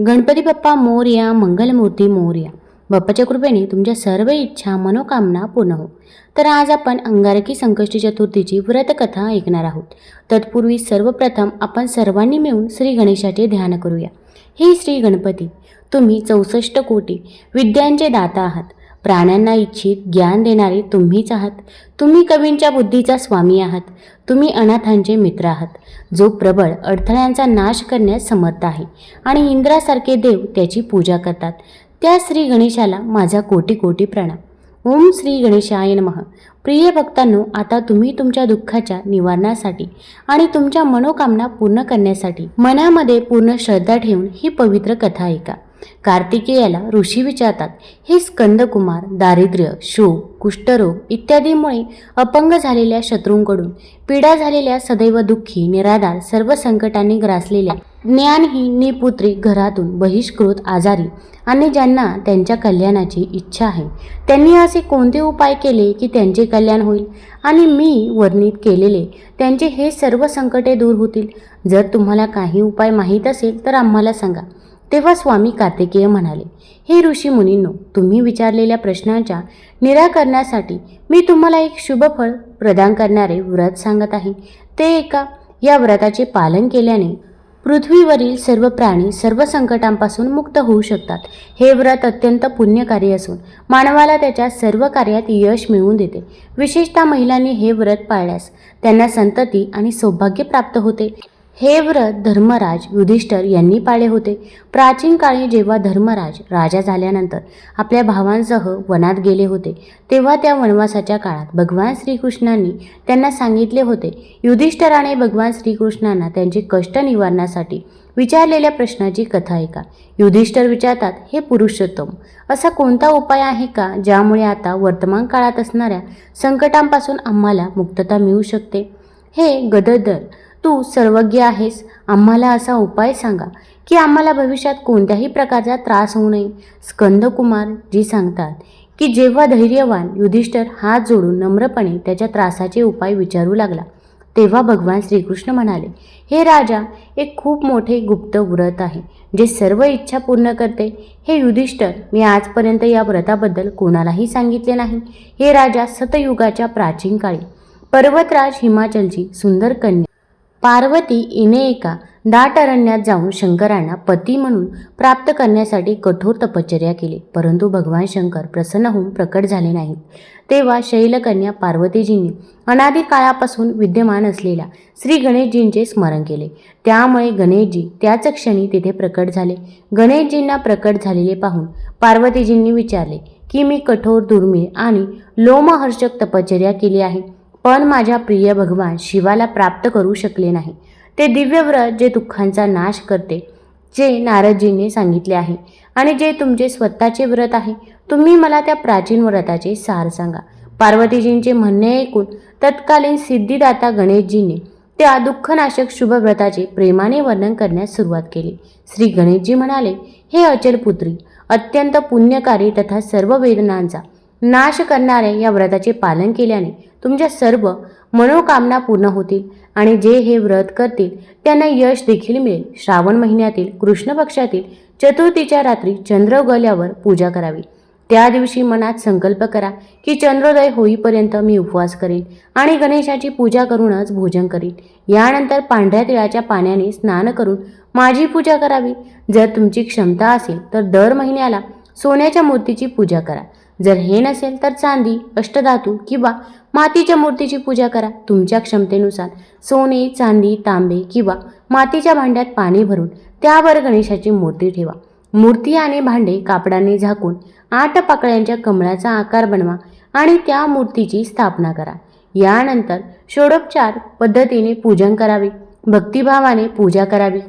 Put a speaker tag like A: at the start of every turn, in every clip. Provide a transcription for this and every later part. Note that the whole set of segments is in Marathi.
A: गणपती बाप्पा मोर्या मंगलमूर्ती मोर्या. बाप्पाच्या कृपेने तुमच्या सर्व इच्छा मनोकामना पूर्ण हो. तर आज आपण अंगारकी संकष्टी चतुर्थीची व्रतकथा ऐकणार आहोत. तत्पूर्वी सर्वप्रथम आपण सर्वांनी मिळून श्री गणेशाचे ध्यान करूया. हे श्री गणपती तुम्ही चौसष्ट कोटी विद्यांचे दाता आहात. प्राण्यांना इच्छित ज्ञान देणारे तुम्हीच आहात. तुम्ही कवींच्या बुद्धीचा स्वामी आहात. तुम्ही अनाथांचे मित्र आहात. जो प्रबळ अडथळ्यांचा नाश करण्यास समर्थ आहे आणि इंद्रासारखे देव त्याची पूजा करतात. त्या श्री गणेशाला माझा कोटी कोटी प्रणाम. ओम श्री गणेशाय नमः. प्रिय भक्तांनो आता तुम्ही तुमच्या दुःखाच्या निवारणासाठी आणि तुमच्या मनोकामना पूर्ण करण्यासाठी मनामध्ये पूर्ण श्रद्धा ठेवून ही पवित्र कथा ऐका. कार्तिकेयाला ऋषी विचारतात हे स्कंदकुमार दारिद्र्य शोक कुष्ठरोग इत्यादीमुळे अपंग झालेल्या शत्रूंकडून पीडा झालेल्या सदैव दुःखी निराधार सर्व संकटांनी ग्रासलेल्या ज्ञानहीन निपुत्री घरातून बहिष्कृत आजारी आणि ज्यांना त्यांच्या कल्याणाची इच्छा आहे त्यांनी असे कोणते उपाय केले की त्यांचे कल्याण होईल? आणि मी वर्णित केलेले त्यांचे हे सर्व संकटे दूर होतील? जर तुम्हाला काही उपाय माहीत असेल तर आम्हाला सांगा. तेव्हा स्वामी कार्तिकेय म्हणाले हे ऋषी मुनींनो तुम्ही विचारलेल्या प्रश्नांच्या निराकरणासाठी मी तुम्हाला एक शुभफळ प्रदान करणारे व्रत सांगत आहे. ते एका या व्रताचे पालन केल्याने पृथ्वीवरील सर्व प्राणी सर्व संकटांपासून मुक्त होऊ शकतात. हे व्रत अत्यंत पुण्यकारी असून मानवाला त्याच्या सर्व कार्यात यश मिळवून देते. विशेषतः महिलांनी हे व्रत पाळल्यास त्यांना संतती आणि सौभाग्य प्राप्त होते. हे व्रत धर्मराज युधिष्ठर यांनी पाळले होते. प्राचीन काळी जेव्हा धर्मराज राजा झाल्यानंतर आपल्या भावांसह वनात गेले होते तेव्हा त्या वनवासाच्या काळात भगवान श्रीकृष्णांनी त्यांना सांगितले होते युधिष्ठराने भगवान श्रीकृष्णांना त्यांचे कष्ट निवारण्यासाठी विचारलेल्या प्रश्नाची कथा ऐका. युधिष्ठर विचारतात हे पुरुषोत्तम असा कोणता उपाय आहे का ज्यामुळे आता वर्तमान काळात असणाऱ्या संकटांपासून आम्हाला मुक्तता मिळू शकते हे गददर तू सर्वज्ञ आहेस. आम्हाला असा उपाय सांगा की आम्हाला भविष्यात कोणत्याही प्रकारचा त्रास होऊ नये. स्कंदकुमार जी सांगतात की जेव्हा धैर्यवान युधिष्ठर हात जोडून नम्रपणे त्याच्या त्रासाचे उपाय विचारू लागला तेव्हा भगवान श्रीकृष्ण म्हणाले हे राजा एक खूप मोठे गुप्त व्रत आहे जे सर्व इच्छा पूर्ण करते. हे युधिष्ठर मी आजपर्यंत या व्रताबद्दल कोणालाही सांगितले नाही. हे राजा सतयुगाच्या प्राचीन काळी पर्वतराज हिमाचलची सुंदर कन्या पार्वती इने एका दाट अरण्यात जाऊन शंकरांना पती म्हणून प्राप्त करण्यासाठी कठोर तपश्चर्या केली. परंतु भगवान शंकर प्रसन्न होऊन प्रकट झाले नाहीत. तेव्हा शैलकन्या पार्वतीजींनी अनादी काळापासून विद्यमान असलेल्या श्री गणेशजींचे स्मरण केले. त्यामुळे गणेशजी त्याच क्षणी तिथे प्रकट झाले. गणेशजींना प्रकट झालेले पाहून पार्वतीजींनी विचारले की मी कठोर दुर्मिळ आणि लोमहर्षक तपश्चर्या केली आहे पण माझ्या प्रिय भगवान शिवाला प्राप्त करू शकले नाही. ते दिव्य व्रत जे दुःखांचा नाश करते जे नारदजींनी सांगितले आहे आणि जे तुमचे स्वतःचे व्रत आहे तुम्ही मला त्या प्राचीन व्रताचे सार सांगा. पार्वतीजींचे म्हणणे ऐकून तत्कालीन सिद्धिदाता गणेशजींनी त्या दुःखनाशक शुभव्रताचे प्रेमाने वर्णन करण्यास सुरुवात केली. श्री गणेशजी म्हणाले हे अचल पुत्री अत्यंत पुण्यकारी तथा सर्व वेदनांचा नाश करणाऱ्या या व्रताचे पालन केल्याने तुमच्या सर्व मनोकामना पूर्ण होतील आणि जे हे व्रत करतील त्यांना यश देखील मिळेल. श्रावण महिन्यातील कृष्ण पक्षातील चतुर्थीच्या रात्री चंद्र उगवल्यावर पूजा करावी. त्या दिवशी मनात संकल्प करा की चंद्रोदय होईपर्यंत मी उपवास करेन आणि गणेशाची पूजा करूनच भोजन करीन. यानंतर पांढऱ्या तिळाच्या पाण्याने स्नान करून माझी पूजा करावी. जर तुमची क्षमता असेल तर दर महिन्याला सोन्याच्या मूर्तीची पूजा करा. जर हे नसेल तर चांदी अष्टधातू किंवा मातीच्या मूर्तीची पूजा करा. तुमच्या क्षमतेनुसार सोने चांदी तांबे किंवा मातीच्या भांड्यात पाणी भरून त्यावर गणेशाची मूर्ती ठेवा. मूर्ती आणि भांडे कापडाने झाकून आठ पाकळ्यांच्या कमळाचा आकार बनवा आणि त्या मूर्तीची स्थापना करा. यानंतर षोडोपचार पद्धतीने पूजन करावे. भक्तिभावाने पूजा करावी.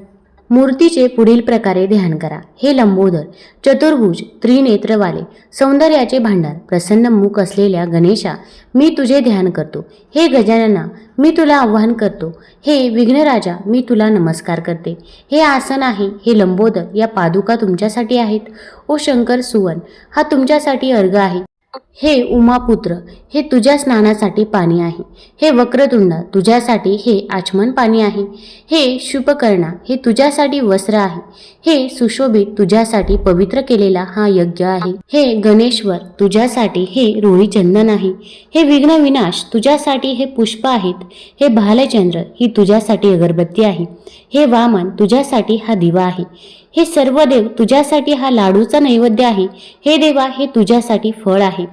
A: मूर्तीचे पुढील प्रकारे ध्यान करा. हे लंबोदर चतुर्भुज त्रिनेत्रवाले सौंदर्याचे भांडार प्रसन्न मुख असलेल्या गणेशा मी तुझे ध्यान करतो. हे गजानना मी तुला आव्हान करतो. हे विघ्नराजा मी तुला नमस्कार करते. हे आसन आहे हे लंबोदर या पादुका तुमच्यासाठी आहेत. ओ शंकर सुवन हा तुमच्यासाठी अर्घ आहे. हे उमापुत्र हे तुझ्या स्नानासाठी पाणी आहे. हे वक्रतुंड तुझ्यासाठी हे आचमन पाणी आहे. हे शुभकर्णा हे तुझ्यासाठी वस्त्र आहे. हे सुशोभित तुझ्यासाठी पवित्र केलेला हा यज्ञ आहे. हे गणेश्वर तुझ्यासाठी हे रोळी चंदन आहे. हे विघ्न विनाश तुझ्यासाठी हे पुष्प आहेत. हे भालचंद्र ही तुझ्यासाठी अगरबत्ती आहे. हे वामन तुझ्यासाठी हा दिवा आहे. हे सर्व देव तुझ्यासाठी हा लाडूचा नैवेद्य आहे. हे देवा हे तुझ्यासाठी फळ आहे.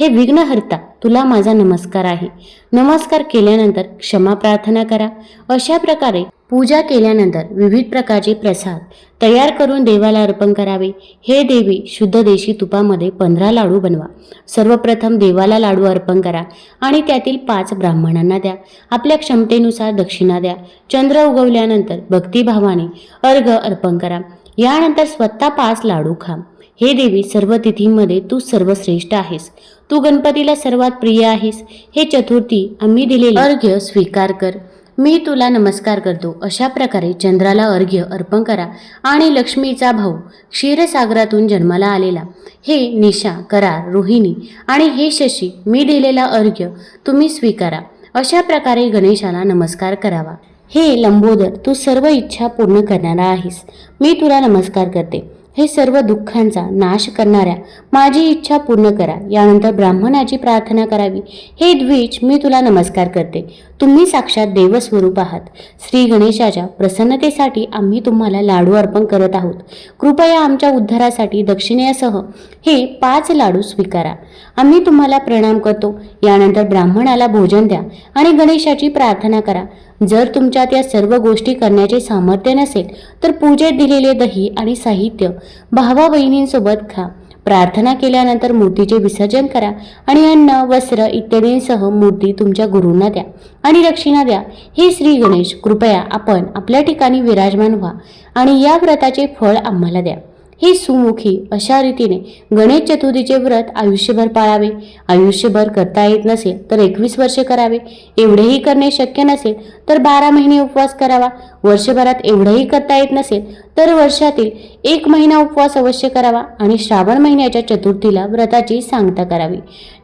A: हे विघ्नहर्ता तुला माझा नमस्कार आहे. नमस्कार केल्यानंतर क्षमा प्रार्थना करा. अशा प्रकारे पूजा केल्यानंतर विविध प्रकारचे प्रसाद तयार करून देवाला अर्पण करावे. हे देवी शुद्ध देशी तुपामध्ये पंधरा लाडू बनवा. सर्वप्रथम देवाला लाडू अर्पण करा आणि त्यातील पाच ब्राह्मणांना द्या. आपल्या क्षमतेनुसार दक्षिणा द्या. चंद्र उगवल्यानंतर भक्तिभावाने अर्घ अर्पण करा. यानंतर स्वतः पाच लाडू खा. हे देवी सर्व तिथींमध्ये तू सर्वश्रेष्ठ आहेस. तू गणपतीला सर्वात प्रिय आहेस. हे चतुर्थी आम्ही दिलेले. अर्घ्य स्वीकार कर. मी तुला नमस्कार करतो. अशा प्रकारे चंद्राला अर्घ्य अर्पण करा आणि लक्ष्मीचा भाऊ क्षीरसागरातून जन्माला आलेला. हे निशा करार रोहिणी आणि हे शशी मी दिलेला अर्घ्य तुम्ही स्वीकारा. अशा प्रकारे गणेशाला नमस्कार करावा. हे लंबोदर तू सर्व इच्छा पूर्ण करणारा आहेस. मी तुला नमस्कार करते. हे सर्व दुःखांचा नाश करणाऱ्या माझी इच्छा पूर्ण करा. यानंतर ब्राह्मणाची प्रार्थना करावी. हे द्विज मी तुला नमस्कार करते. तुम्ही साक्षात देवस्वरूप आहात. श्री गणेशाच्या प्रसन्नतेसाठी आम्ही तुम्हाला लाडू अर्पण करत आहोत. कृपया आमच्या उद्धारासाठी दक्षिणेसह हे पाच लाडू स्वीकारा. आम्ही तुम्हाला प्रणाम करतो. यानंतर ब्राह्मणाला भोजन द्या आणि गणेशाची प्रार्थना करा. जर तुमच्यात या सर्व गोष्टी करण्याचे सामर्थ्य नसेल तर पूजेत दिलेले दही आणि साहित्य भावा बहिणींसोबत खा. प्रार्थना केल्यानंतर मूर्तीचे विसर्जन करा आणि अन्न वस्त्र इत्यादींसह मूर्ती तुमच्या गुरूंना द्या आणि दक्षिणा द्या. हे श्री गणेश कृपया आपण आपल्या ठिकाणी विराजमान व्हा आणि या व्रताचे फळ आम्हाला द्या. हे सुमुखी अशा रीतीने गणेश चतुर्थीचे व्रत आयुष्यभर पाळावे. आयुष्यभर करता येत नसेल तर एकवीस वर्षे करावे. एवढेही करणे शक्य नसेल तर बारा महिने उपवास करावा. वर्षभरात एवढंही करता येत नसेल तर वर्षातील एक महिना उपवास अवश्य करावा आणि श्रावण महिन्याच्या चतुर्थीला व्रताची सांगता करावी.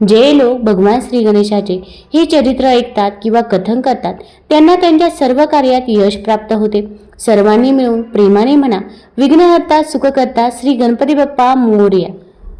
A: जे लोक भगवान श्री गणेशाचे हे चरित्र ऐकतात किंवा कथन करतात त्यांना त्यांच्या सर्व कार्यात यश प्राप्त होते. सर्वांनी मिळून प्रेमाने म्हणा विघ्नहर्ता सुखकर्ता श्री गणपती बाप्पा मोरया.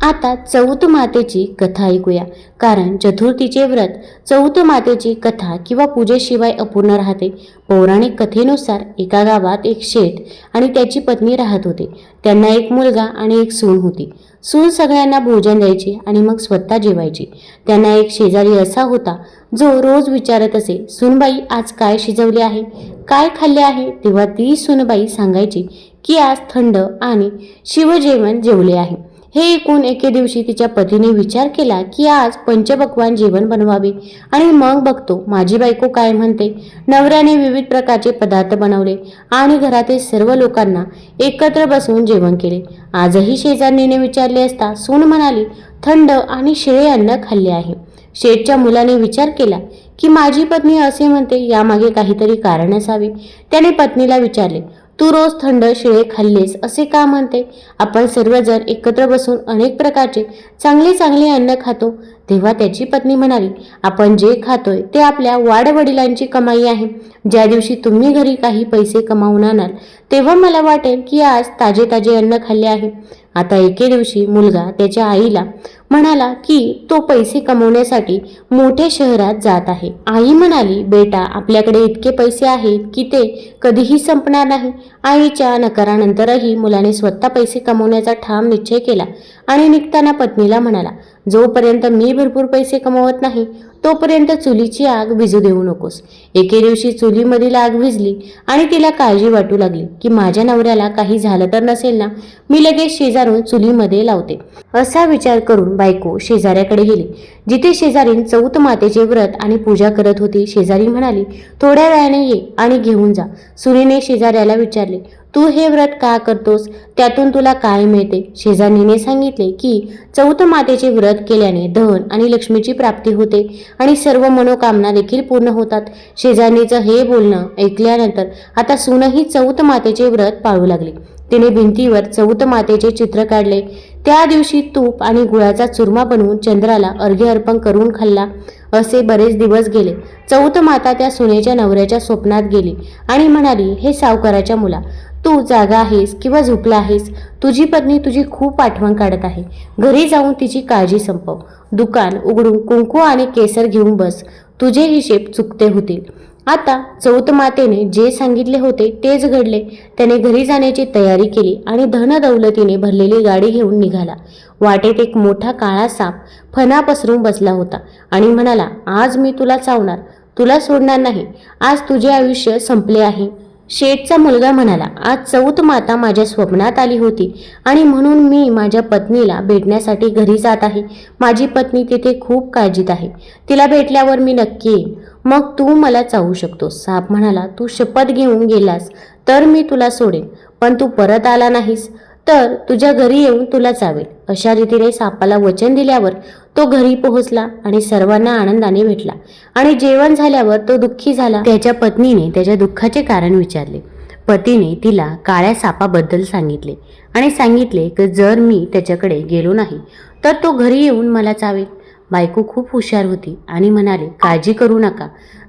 A: आता चौथ मातेची कथा ऐकूया. कारण चतुर्थीचे व्रत चौथ मातेची कथा किंवा पूजेशिवाय अपूर्ण राहते. पौराणिक कथेनुसार एका गावात एक शेठ आणि त्याची पत्नी राहत होते. त्यांना एक मुलगा आणि एक सून होती. सून सगळ्यांना भोजन द्यायची आणि मग स्वतः जेवायची. त्यांना एक शेजारी असा होता जो रोज विचारत असे सुनबाई आज काय शिजवले आहे? काय खाल्ले आहे? तेव्हा ती सुनबाई सांगायची की आज थंड आणि शिवजेवण जेवले आहे. हे ऐकून एके दिवशी तिच्या पतीने विचार केला की आज पंचपक्वान जेवण बनवावे. आणि मग बघतो माझी बायको काय म्हणते? नवऱ्याने विविध प्रकारचे पदार्थ बनवले आणि घरातील सर्व लोकांना एकत्र बसवून जेवण केले. आजही शेजारणीने विचारले असता सून म्हणाली थंड आणि शिळे अन्न खाल्ले आहे. शेठच्या मुलाने विचार केला की माझी पत्नी असे म्हणते यामागे काहीतरी कारण असावे. त्याने पत्नीला विचारले तू रोज थंड शिळे खाल्लेस असे का म्हणते? आपण सर्वजण एकत्र बसून अनेक प्रकारचे चांगले चांगले अन्न खातो. तेव्हा त्याची पत्नी म्हणाली आपण जे खातोय ते आपल्या वाडवडिलांची कमाई आहे. ज्या दिवशी तुम्ही घरी काही पैसे कमावून आणाल तेव्हा मला वाटेल की आज ताजे ताजे अन्न खाल्ले आहे. आता एके दिवशी मुलगा त्याच्या आईला म्हणाला की तो पैसे कमवण्यासाठी मोठ्या शहरात जात आहे. आई म्हणाली बेटा आपल्याकडे इतके पैसे आहेत की ते कधीही संपणार नाही. आईच्या नकारानंतरही मुलाने स्वतः पैसे कमवण्याचा ठाम निश्चय केला आणि निघताना पत्नीला म्हणाला जोपर्यंत मी भरपूर पैसे कमवत नाही तोपर्यंत चुलीची आग विजू देऊ नकोस. एके दिवशी चुलीमधील आग विजली आणि तिला काळजी वाटू लागली की माझ्या नवऱ्याला काही झालं तर नसेल ना मी लगेच शेजारून चुलीमध्ये लावते. असा विचार करून बायको शेजाऱ्याकडे गेली. जिथे शेजारीन चौथ मातेचे व्रत आणि पूजा करत होती शेजारी म्हणाली थोड्या वेळाने ये आणि घेऊन जा. सुनेने शेजाऱ्याला विचारले तू हे व्रत का करतोस? त्यातून तुला काय मिळते? शेजानीने सांगितले की चौथ मातेचे व्रत केल्याने धन आणि लक्ष्मीची प्राप्ती होते आणि सर्व मनोकामना देखील पूर्ण होतात. शेजानीचं हे बोलणं ऐकल्यानंतर आता सूनही चौथ मातेचे व्रत पाळू लागले. तिने भिंतीवर चौथ मातेचे चित्र काढले. त्या दिवशी तूप आणि गुळाचा चुरमा बनवून चंद्राला अर्घ्य अर्पण करून खाल्ला. असे बरेच दिवस गेले. चौथ माता त्या सुनेच्या नवऱ्याच्या स्वप्नात गेली आणि म्हणाली हे सावकाराच्या मुला तू जागा आहेस किंवा झोपला आहेस तुझी पत्नी तुझी खूप आठवण काढत आहे. घरी जाऊन तिची काळजी संपव. दुकान उघडून कुंकू आणि केसर घेऊन बस. तुझे हिशेब चुकते होतील. आता चौथ मातेने जे सांगितले होते तेच घडले. त्याने घरी जाण्याची तयारी केली आणि धनदौलतीने भरलेली गाडी घेऊन निघाला. वाटेत एक मोठा काळा साप फणा पसरून बसला होता आणि म्हणाला आज मी तुला चावणार. तुला सोडणार नाही. आज तुझे आयुष्य संपले आहे. शेठचा मुलगा म्हणाला आज चौथ माता माझ्या स्वप्नात आली होती आणि म्हणून मी माझ्या पत्नीला भेटण्यासाठी घरी जात आहे. माझी पत्नी तिथे खूप काळजीत आहे. तिला भेटल्यावर मी नक्की येईन. मग तू मला चावू शकतो साप म्हणाला तू शपथ घेऊन गेलास तर मी तुला सोडेन पण तू परत आला नाहीस तर तुझ्या घरी येऊन तुला चावेल. अशा रीतीने सापाला वचन दिल्यावर तो घरी पोहोचला आणि सर्वांना आनंदाने भेटला. आणि जेवण झाल्यावर तो दुःखी झाला. त्याच्या पत्नीने त्याच्या दुःखाचे कारण विचारले. पतीने तिला काळ्या सापाबद्दल सांगितले आणि सांगितले की जर मी त्याच्याकडे गेलो नाही तर तो घरी येऊन मला चावेल. बायको खूप हुशार होती आणि म्हणाले काळजी करू नका.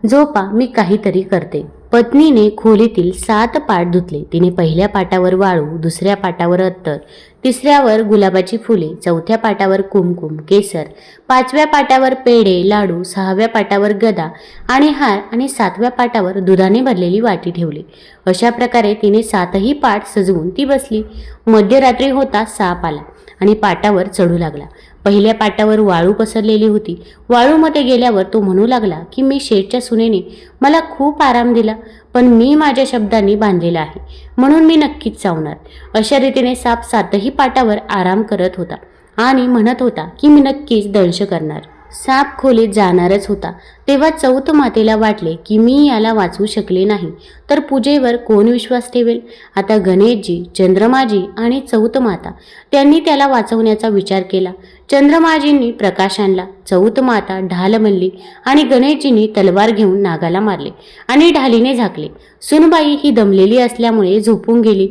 A: झोपा मी काहीतरी करते. पत्नीने खोलीतील सात पाट धुतले. तिने पहिल्या पाटावर वाळू दुसऱ्या पाटावर अत्तर तिसऱ्यावर गुलाबाची फुले चौथ्या पाटावर कुमकुम केसर पाचव्या पाटावर पेढे लाडू सहाव्या पाटावर गदा आणि हार आणि सातव्या पाटावर दुधाने भरलेली वाटी ठेवली. अशा प्रकारे तिने सातही पाट सजवून ती बसली. मध्यरात्री होता साप आला आणि पाटावर चढू लागला. पहिल्या पाटावर वाळू पसरलेली होती. वाळूमध्ये गेल्यावर तो म्हणू लागला की मी शेठच्या सुनेने मला खूप आराम दिला पण मी माझ्या शब्दांनी बांधलेला आहे. म्हणून मी नक्कीच चावणार अशा रीतीने साप सातही पाटावर आराम करत होता आणि म्हणत होता की मी नक्कीच दंश करणार. साप खोलीत जाणारच होता. तेव्हा चौथ मातेला वाटले की मी याला वाचवू शकले नाही तर पूजेवर कोण विश्वास ठेवेल? आता गणेशजी चंद्रमाजी आणि चौथ माता त्यांनी त्याला वाचवण्याचा विचार केला. चंद्रमाजींनी प्रकाश आणला चौथ माता ढाल म्हणली आणि गणेशजींनी तलवार घेऊन नागाला मारले आणि ढालीने झाकले. सुनबाई ही दमलेली असल्यामुळे झोपून गेली.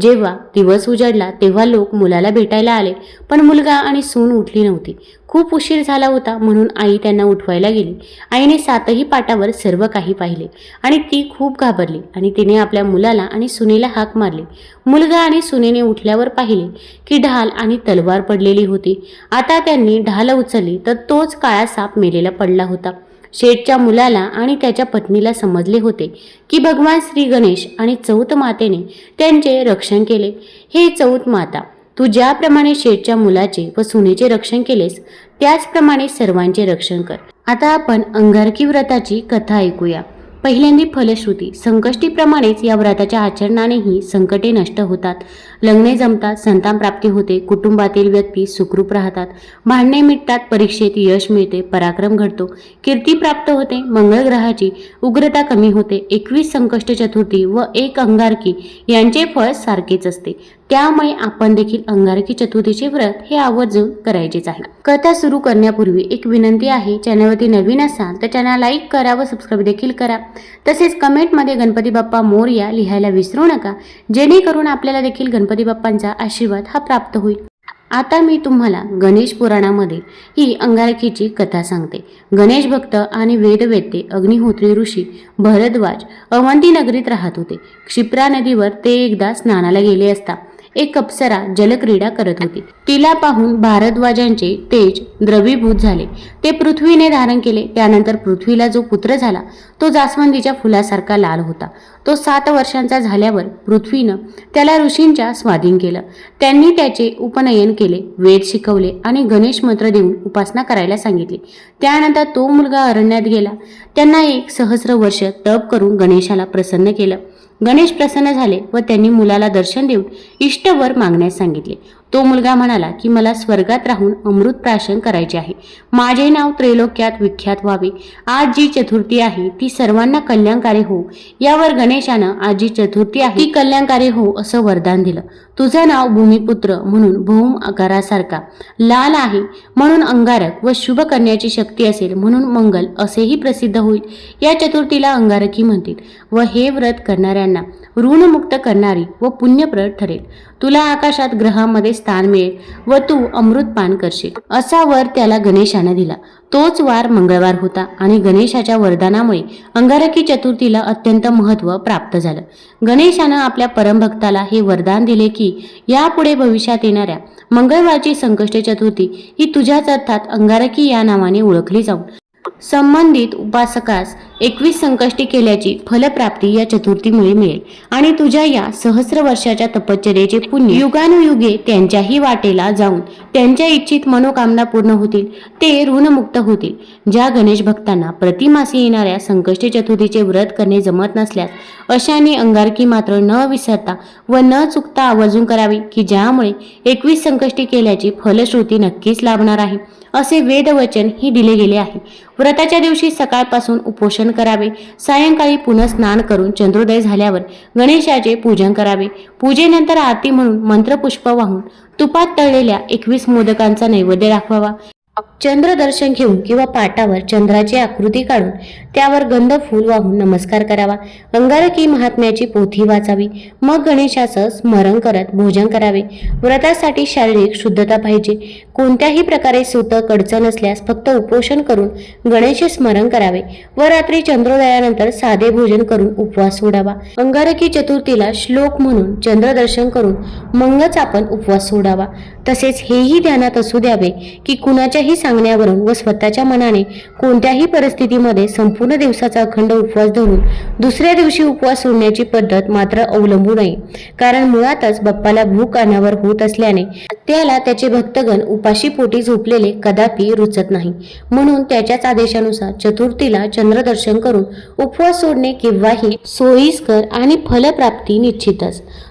A: जेव्हा दिवस उजाडला तेव्हा लोक मुलाला भेटायला आले पण मुलगा आणि सून उठली नव्हती. खूप उशीर झाला होता म्हणून आई त्यांना उठवायला गेली. आईने सातही पाटावर सर्व काही पाहिले आणि ती खूप घाबरली आणि तिने आपल्या मुलाला आणि सुनेला हाक मारली. मुलगा आणि सुनेने उठल्यावर पाहिले की ढाल आणि तलवार पडलेली होती. आता त्यांनी ढाल उचलली तर तोच काळा साप मेलेला पडला होता. शेठच्या मुलाला आणि त्याच्या पत्नीला समजले होते की भगवान श्री गणेश आणि चौथ मातेने त्यांचे रक्षण केले. हे चौथ माता तू ज्याप्रमाणे शेठच्या मुलाचे व सुनेचे रक्षण केलेस त्याचप्रमाणे सर्वांचे रक्षण कर. आता आपण अंगारकी व्रताची कथा ऐकूया. पहिल्यांदी फलश्रुती संकष्टीप्रमाणेच या व्रताच्या आचरणानेही संकटे नष्ट होतात. लग्ने जमतात संतान प्राप्ती होते कुटुंबातील व्यक्ती सुखरूप राहतात भांडणे मिटतात परीक्षेत यश मिळते पराक्रम घडतो कीर्ती प्राप्त होते मंगळ ग्रहाची उग्रता कमी होते एकवीस संकष्ट चतुर्थी व एक अंगारकी यांचे फळ सारखेच असते. त्यामुळे आपण देखील अंगारकी चतुर्थीचे व्रत हे आवर्जून करायचेच आहे. कथा सुरू करण्यापूर्वी एक विनंती आहे चॅनलवरती नवीन असाल तर चॅनल लाईक करा व सबस्क्राईब देखील करा. तसेच कमेंटमध्ये गणपती बाप्पा मोरया लिहायला विसरू नका जेणेकरून आपल्याला देखील गणपती बाप्पांचा आशीर्वाद हा प्राप्त होईल. आता मी तुम्हाला गणेश पुराणामध्ये ही अंगारकीची कथा सांगते. गणेश भक्त आणि वेदवेते अग्निहोत्री ऋषी भरद्वाज अवंती नगरीत राहत होते. क्षिप्रा नदीवर ते एकदा स्नानाला गेले असता एक अप्सरा जलक्रीडा करत होती. तिला पाहून भारद्वाजांचे तेज द्रवीभूत झाले. ते पृथ्वीने धारण केले. त्यानंतर पृथ्वीला जो पुत्र झाला तो जास्वंदीच्या फुलासारखा लाल होता. तो सात वर्षांचा झाल्यावर पृथ्वीनं त्याला ऋषींच्या स्वाधीन केलं. त्यांनी त्याचे उपनयन केले वेद शिकवले आणि गणेश मंत्र देऊन उपासना करायला सांगितली. त्यानंतर तो मुलगा अरण्यात गेला. त्यांना एक सहस्र वर्ष तप करून गणेशाला प्रसन्न केलं. गणेश प्रसन्न झाले व त्यांनी मुलाला दर्शन देऊन इष्टवर मागण्यास सांगितले. तो मुलगा म्हणाला की मला स्वर्गात राहून अमृत प्राशन करायचे आहे. माझे नाव त्रैलोक्यात विख्यात व्हावे. आज जी चतुर्थी आहे ती सर्वांना कल्याणकारी हो यावर गणेशानं आज जी चतुर्थी आहे ती कल्याणकारी हो असं वरदान दिलं. तुझं नाव भूमिपुत्र म्हणून भौम आकारासारखा. लाल आहे म्हणून अंगारक व शुभ करण्याची शक्ती असेल म्हणून मंगल असेही प्रसिद्ध होईल. या चतुर्थीला अंगारकी म्हणतील व हे व्रत करणाऱ्यांना ऋणमुक्त करणारी व पुण्यप्रद ठरेल. तुला आकाशात ग्रहामध्ये स्थान मिळेल व तू अमृतपान करशील. असा वर त्याला गणेशाने दिला. तोच वार मंगळवार होता आणि गणेशाच्या वरदानामुळे अंगारकी चतुर्थीला अत्यंत महत्त्व प्राप्त झालं. गणेशानं आपल्या परमभक्ताला हे वरदान दिले की यापुढे भविष्यात येणाऱ्या मंगळवारची संकष्ट चतुर्थी ही तुझ्याच अर्थात अंगारकी या नावाने ओळखली जाऊन संबंधित उपासकास एकवीस संकष्टी केल्याची फलप्राप्ती या चतुर्थीमुळे मिळेल. आणि तुझ्या या सहस्र वर्षाच्या तपश्चर्याचे पुण्य युगानुयुगे त्यांच्याही वाटेला जाऊन त्यांच्या इच्छित मनोकामना पूर्ण होतील ते ऋणमुक्त होतील. ज्या गणेश भक्तांना प्रतिमासी येणाऱ्या संकष्टी चतुर्थीचे व्रत करणे जमत नसल्यास अशाने अंगारकी मात्र न विसरता व न चुकता आवर्जून करावी की ज्यामुळे एकवीस संकष्टी केल्याची फलश्रुती नक्कीच लाभणार आहे असे वेदवचन ही दिले गेले आहे. व्रताच्या दिवशी सकाळपासून उपोषण करावे सायंकाळी पुन्हा स्नान करून चंद्रोदय झाल्यावर गणेशाचे पूजन करावे. पूजेनंतर आरती म्हणून मंत्रपुष्प वाहून तुपात तळलेल्या एकवीस मोदकांचा नैवेद्य दाखवावा. चंद्रदर्शन घेऊन किंवा पाटावर चंद्राची आकृती काढून त्यावर गंध फूल वाहून नमस्कार करावा. अंगारकी महात्म्याची पोथी वाचावी. मग गणेशाचं स्मरण करत भोजन करावे. व्रतासाठी शारीरिक शुद्धता पाहिजे. कोणत्याही प्रकारे सुत अडचण असल्यास फक्त उपोषण करून गणेश स्मरण करावे. व रात्री चंद्रोदयानंतर साधे भोजन करून उपवास सोडावा. अंगारकी चतुर्थीला श्लोक म्हणून चंद्रदर्शन करून मगच आपण उपवास सोडावा. तसेच हेही ध्यानात असू द्यावे की कुणाच्याही सांगण्यावरून व स्वतःच्या मनाने कोणत्याही परिस्थितीमध्ये संपूर्ण दिवसाचा अखंड उपवास धरून दुसऱ्या दिवशी उपवास सोडण्याची पद्धत मात्र अवलंबू नये कारण मुळातच बाप्पाला भूक अनावर होत असल्याने त्याला त्याचे भक्तगण उपाशी पोटी झोपलेले कदापि रुचत नाही. म्हणून त्याच्याच आदेशानुसार चतुर्थीला चंद्रदर्शन करून उपवास सोडणे किंवाही सोयीस्कर आणि फलप्राप्ती निश्चितच.